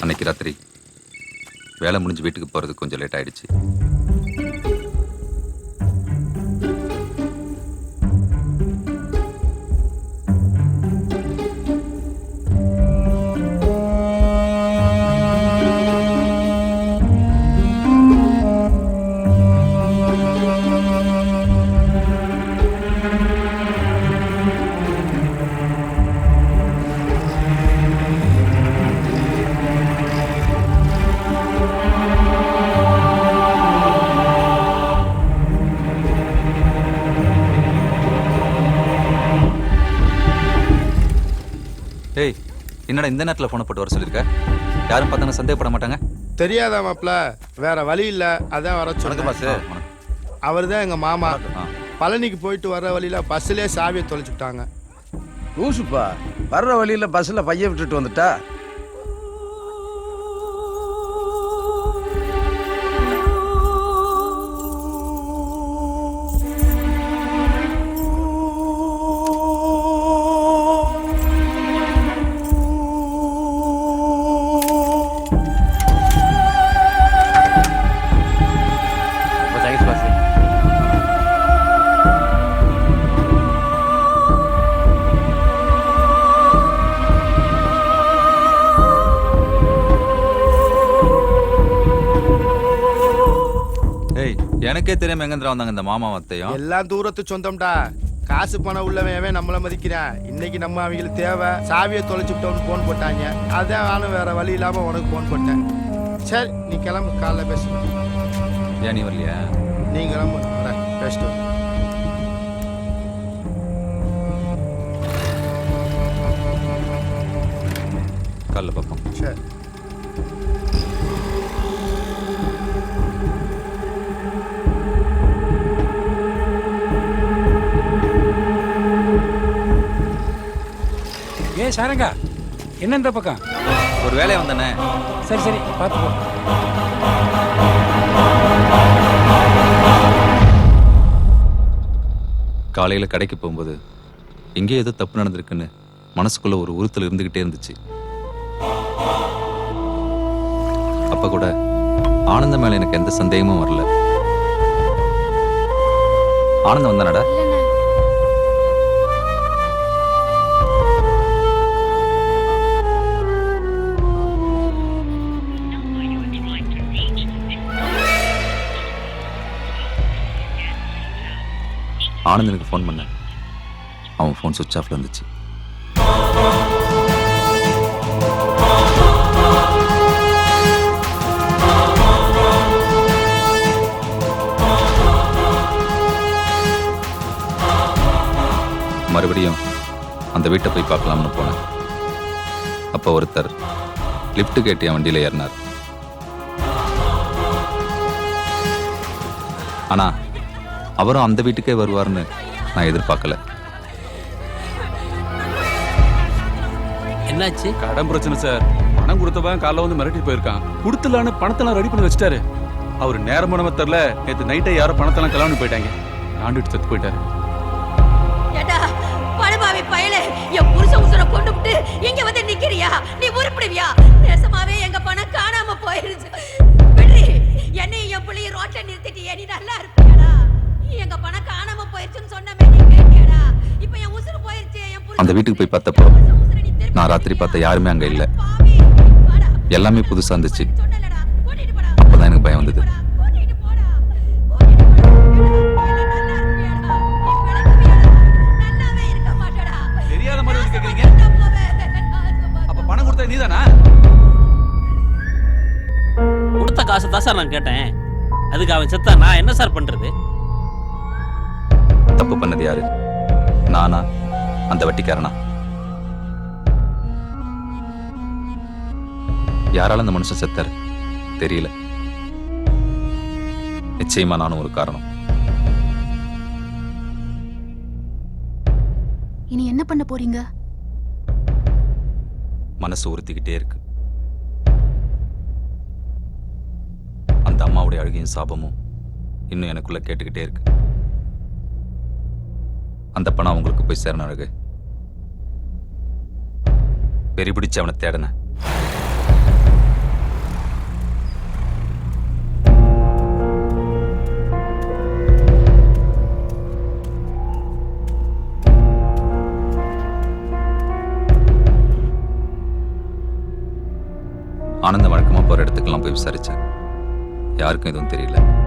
அன்னைக்கு ராத்திரி வேலை முடிஞ்சு வீட்டுக்கு போகிறதுக்கு கொஞ்சம் லேட் ஆகிடுச்சு என்னடா இந்த நேரத்தில் ஃபோனை போட்டு வர சொல்லியிருக்க? யாரும் பார்த்தாங்க சந்தேகப்பட மாட்டாங்க. தெரியாதா மாப்ள வேற வழி இல்ல. அதான் வர வணக்கம் சொன்னேன் பாஸ் அவர் தான் எங்க மாமா. ஆ. பழனிக்கு போயிட்டு வர வழியில பஸ்லயே சாவியை தொலைச்சுட்டாங்க. லூசுப்பா வர்ற வழியில பஸ்ல பைய விட்டுட்டு வந்துட்டா? எனக்கே தெரியாம எங்கேந்திரா வந்தாங்க இந்த மாமா வத்தையும் எல்லாம் தூரத்து சொந்தம்டா. காசு பணம் உள்ளவன் நம்மள மதிக்கிறான் இன்னைக்கு நம்ம அவங்களுக்கு தேவை. சாவியை தொலைச்சுட்டோம்னு ஃபோன் போட்டாங்க. அதான் நானும் வேற வழி இல்லாம உனக்கு ஃபோன் போட்டேன் சரி நீ கிளம்பு காலைல பேசு ஏன் நீ வரலையா? நீ கிளம்பு. பேசிட்டு ஏ சாரங்கா என்ன இந்த பக்கம்? ஒரு வேலையை வந்தானே. சரி சரி பார்த்துக்கோ காலையில் கடைக்கு போகும்போது எங்கேயோ ஏதோ தப்பு நடந்திருக்குன்னு மனசுக்குள்ள ஒரு உறுத்தல் இருந்துகிட்டே இருந்துச்சு. அப்ப கூட ஆனந்தம் மேல எனக்கு எந்த சந்தேகமும் வரல. ஆனந்தம் வந்தானடா? ஆனந்தனுக்கு ஃபோன் பண்ணேன். அவன் ஃபோன் சுவிட்ச் ஆஃப்ல இருந்துச்சு மறுபடியும் அந்த வீட்டை போய் பார்க்கலாம்னு போனேன். அப்போ ஒருத்தர் லிஃப்ட் கேட்டு என் வண்டியில் ஏறினார். ஆனா அவரும் அந்த வீட்டுக்கே வருவார்னு நான் எதிர்பார்க்கல. என்னாச்சு? கடன் பிரச்சனை சார். பணம் கொடுத்தவன் காலைல வந்து மிரட்டி போயிருக்கான். கொடுத்துலான்னு பணத்தெல்லாம் ரெடி பண்ணி வச்சுட்டாரு. அவர் நேரம் பண்ண தெரில நேத்து நைட்டே யாரோ பணத்தெல்லாம் கிளம்பி போயிட்டாங்க. ஆண்டுட்டு செத்து போயிட்டாரு. படுபாவி பயலே என் புருஷ உசுர கொண்டு விட்டு இங்க வந்து நிக்கிறியா? நீ உருப்பிடுவியா? நேசமாவே எங்க பணம் காணாம போயிருச்சு. விடுறி என்னையும் என் புள்ளையும் ரோட்ல நிறுத்திட்டியே நீ நல்லா போயிருச்சுன்னு சொன்னமே நீ கேட்டியாடா இப்ப என் உசுறு போயிருச்சு அந்த வீட்டுக்கு போய் பார்த்தப்போ நான் ராத்திரி பார்த்த யாருமே அங்க இல்ல. எல்லாமே புதுசா இருந்துச்சு. அப்பதான் எனக்கு பயம் வந்தது. கொடுத்த காசு தான் சார் நான் கேட்டேன். அதுக்கு அவன் செத்தா நான் என்ன சார் பண்றது? தப்பு பண்ணது யாரு? நானா? அந்த வட்டிக்காரனா? யாரால அந்த மனுஷன் செத்தாரு? தெரியல. நிச்சயமா நானும் ஒரு காரணம். இனி என்ன பண்ண போறீங்க? மனசு உறுத்திக்கிட்டே இருக்கு. அந்த அம்மாவுடைய அழுகையும் சாபமும் இன்னும் எனக்குள்ள கேட்டுக்கிட்டே இருக்கு. அந்த பணம் அவங்களுக்கு போய் சேரணும் அழகு. வெறி அவனை தேடினேன் ஆனந்த வழக்கமாக போகிற இடத்துக்கெல்லாம் போய் விசாரித்தேன் யாருக்கும் எதுவும் தெரியல.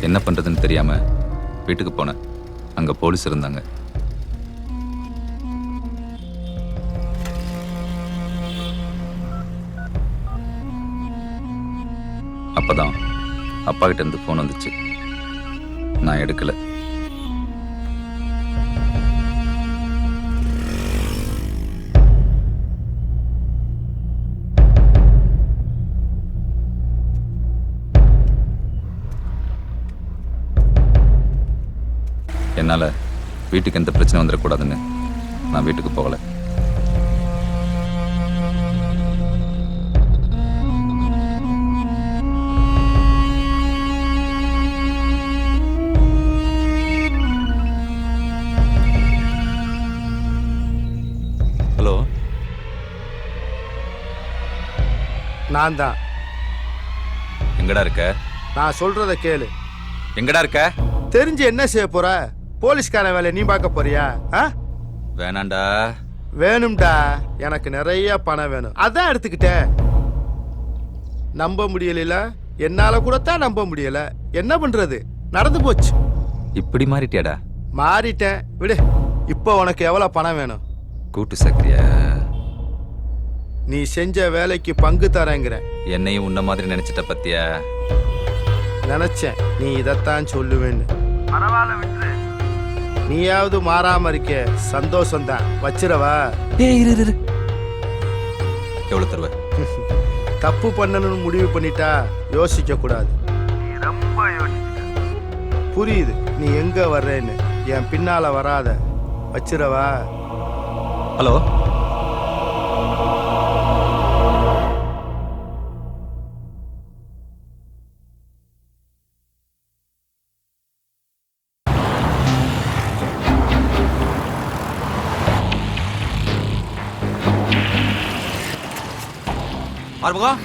என்ன பண்ணுறதுன்னு தெரியாமல் வீட்டுக்கு போனேன். அங்கே போலீஸ் இருந்தாங்க. அப்பதான் அப்பா கிட்ட இருந்து ஃபோன் வந்துச்சு. நான் எடுக்கலை. என்னால் வீட்டுக்கு எந்த பிரச்சனை வந்துடக்கூடாதுன்னு நான் வீட்டுக்கு போகலை. ஹலோ. நான் தான். எங்கடா இருக்க? நான் சொல்றத கேளு. எங்கடா இருக்க? தெரிஞ்சு என்ன செய்ய போற? போலீஸ்கார வேலையை நீ பார்க்க போறியா? ஆ? வேணாண்டா. வேணும்டா. எனக்கு நிறைய பணம் வேணும். அதான் எடுத்துக்கிட்டேன். நம்ப முடியல என்னால கூட தான் நம்ப முடியல. என்ன பண்றது? நடந்து போச்சு. இப்படி மாறிட்டியாடா? மாறிட்டேன். விடு. இப்போ உனக்கு எவ்வளவு பணம் வேணும்? கூட்டு சக்கரியா? நீ செஞ்ச வேலைக்கு பங்கு தரேங்கிற. என்னையும் உன்ன மாதிரி நினைச்சிட்ட பத்தியா? நினைச்சேன். நீ இதைத்தான் சொல்லுவேன்னு. பரவாயில்ல விட்டுரு. நீயாவது மாறாம இருக்க சந்தோஷம் தான் வச்சிரவா இரு, இரு எவ்வளவு தருவ தப்பு பண்ணணும்னு முடிவு பண்ணிட்டா யோசிக்க கூடாது. புரியுது. நீ எங்க வர்றேன்னு. என் பின்னால வராத. வச்சிரவா? ஹலோ? ஆறுமுகம்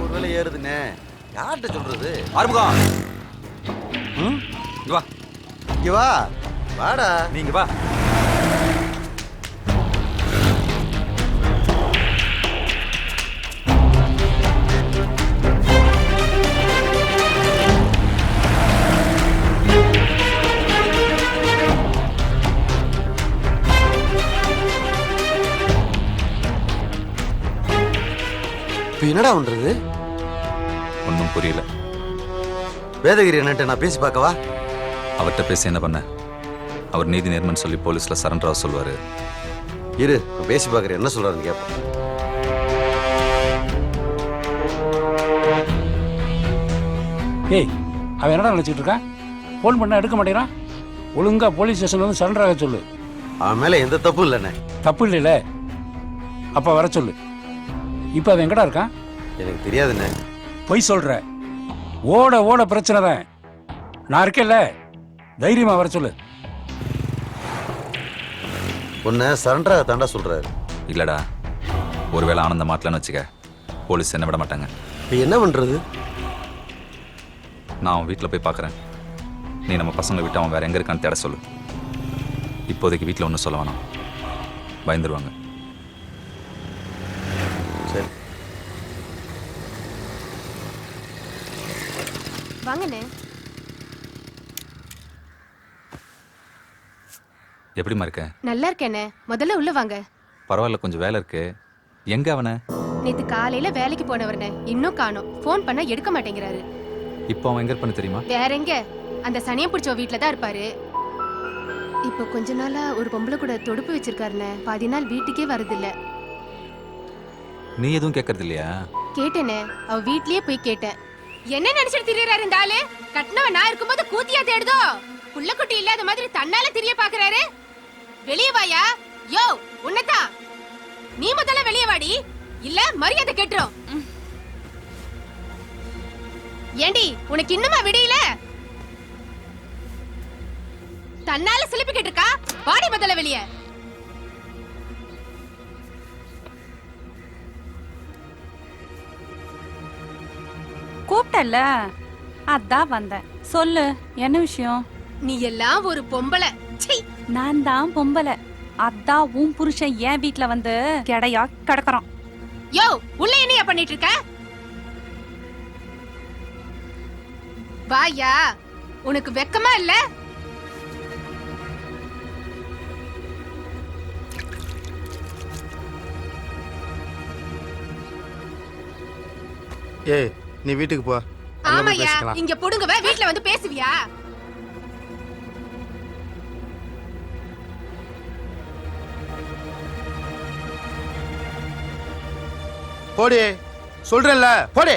ஒரு வேலை ஏறுதுண்ணே. யார்கிட்ட சொல்றது? ஆறுமுகம் ம்? இங்க வா. இங்க வா. வாடா. நீங்க வா. என்னடா பண்றது? ஒன்றும் புரியல. வேதகிரி அண்ணன்ட்ட நான் பேசி பார்க்கவா? அவர்கிட்ட பேசி என்ன பண்ண? அவர் நீதி நேர்மன்னு சொல்லி போலீஸ்ல சரண்டர் ஆக சொல்வாரு. இரு நான் பேசி பார்க்குறேன். என்ன சொல்றாருன்னு கேட்போம் ஏய் அவன் என்னடா நினச்சிட்டு இருக்கான் ஃபோன் பண்ண எடுக்க மாட்டேங்கிறான் ஒழுங்கா போலீஸ் ஸ்டேஷன்ல வந்து சரண்டர் ஆக சொல்லு. அவன் மேல எந்த தப்பும் இல்லைண்ணே. தப்பு இல்லைல்ல. அப்போ வர சொல்லு. இப்போ அவன் எங்கடா இருக்கான்? எனக்கு தெரியாதுண்ணே. பொய் சொல்ற. ஓட ஓட பிரச்சனை தான். நான் இருக்கேன்ல. தைரியமா வர சொல்லு. உன்னை சரண்டராக தாண்டா சொல்றாரு. இல்லடா. ஒருவேளை ஆனந்த மாட்டலன்னு வச்சுக்க போலீஸ் என்ன விட மாட்டாங்க. இப்போ என்ன பண்றது? நான் அவன் வீட்டில் போய் பார்க்குறேன். நீ நம்ம பசங்களை விட்டு அவன் வேற எங்கே இருக்கான்னு தேட சொல்லு. இப்போதைக்கு வீட்டில் ஒன்றும் சொல்ல வேணாம். பயந்துருவாங்க. வாங்கண்ணே. எப்படிம்மா இருக்க? நல்லா இருக்கேண்ணே முதல்ல உள்ள வாங்க. பரவாயில்ல கொஞ்சம் வேலை இருக்கு. எங்க அவனை? நேத்து காலையில வேலைக்கு போனவர்னே இன்னும் காணோம். ஃபோன் பண்ணா எடுக்க மாட்டேங்கிறாரு. இப்போ அவன் எங்க இருப்பான்னு தெரியுமா? வேற எங்க? அந்த சனியம் பிடிச்ச வீட்ல தான் இருப்பாரு. இப்போ கொஞ்ச நாளா ஒரு பொம்பளை கூட தொடுப்பு வச்சிருக்காருண்ணே. பாதி நாள் வீட்டுக்கே வரதில்ல. நீ எதுவும் கேட்கறது இல்லையா கேட்டேனே அவ வீட்லயே போய் கேட்டேன். என்ன நினைச்சிட்டு திரியறாரு இந்த ஆளு? கட்டினவன் நான் இருக்கும்போது கூத்தியா தேடுதோ? புள்ள குட்டி இல்லாத மாதிரி தன்னால திரிய பாக்குறாரு. வெளியே வாயா? யோ உன்னதான் நீ முதல்ல வெளியே வாடி. இல்ல மரியாதை கெட்டுரும். ஏண்டி உனக்கு இன்னுமா விடியல? தன்னால சிலிப்பிக்கிட்டு இருக்கா? வாடி முதல்ல வெளியே. கூப்பிட்டல்ல அதான் வந்தேன். சொல்லு என்ன விஷயம்? நீ எல்லாம் ஒரு பொம்பளை. நான் தான் பொம்பளை. அதான் உன் புருஷன் என் வீட்ல வந்து கிடையா கிடக்குறான். யோ உள்ள என்னையா பண்ணிட்டு இருக்க? வாயா உனக்கு வெக்கமா இல்ல? ஏய் நீ வீட்டுக்கு போ. ஆமாயா இங்க புடுங்குவ வீட்ல வந்து பேசுவியா? போடி. சொல்றேன்ல போடி.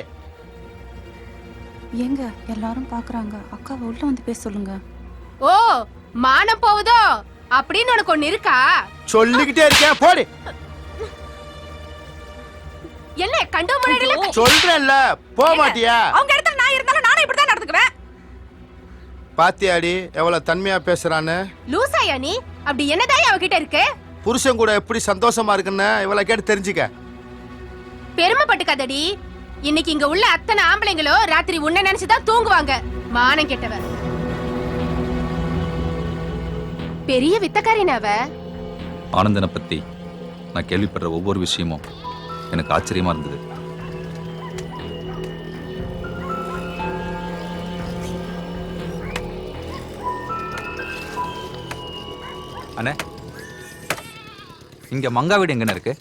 எங்க எல்லாரும் பாக்குறாங்க. அக்காவை உள்ள வந்து பேச சொல்லுங்க. ஓ மானம் போகுதோ? அப்படின்னு உனக்கு ஒண்ணு இருக்கா? சொல்லிக்கிட்டே இருக்கேன் போடி. என்ன கண்டு முன்னாடில சொல்றேன்ல போக மாட்டியா? அவங்க இடத்துல நான் இருந்தாலும் நானும் இப்படிதான் நடந்துக்குவேன். பாத்தியாடி எவ்வளவு தன்மையா பேசுறான்னு? லூசாயா நீ? அப்படி என்னதான் அவகிட்ட இருக்கு? புருஷன் கூட எப்படி சந்தோஷமா இருக்குன்னு இவ்வளவு கேட்டு தெரிஞ்சுக்க. பெருமைப்பட்டுக்காதடி. இன்னைக்கு இங்க உள்ள அத்தனை ஆம்பளைங்களும் ராத்திரி உன்னை நினைச்சுதான் தூங்குவாங்க. மானம் கெட்டவ. பெரிய வித்தக்காரின் அவ? ஆனந்தனை பற்றி நான் கேள்விப்படுற ஒவ்வொரு விஷயமும் எனக்கு ஆச்சரியமாக இருந்தது. அண்ணே இங்கே மங்கா வீடு எங்கன்னு இருக்கு?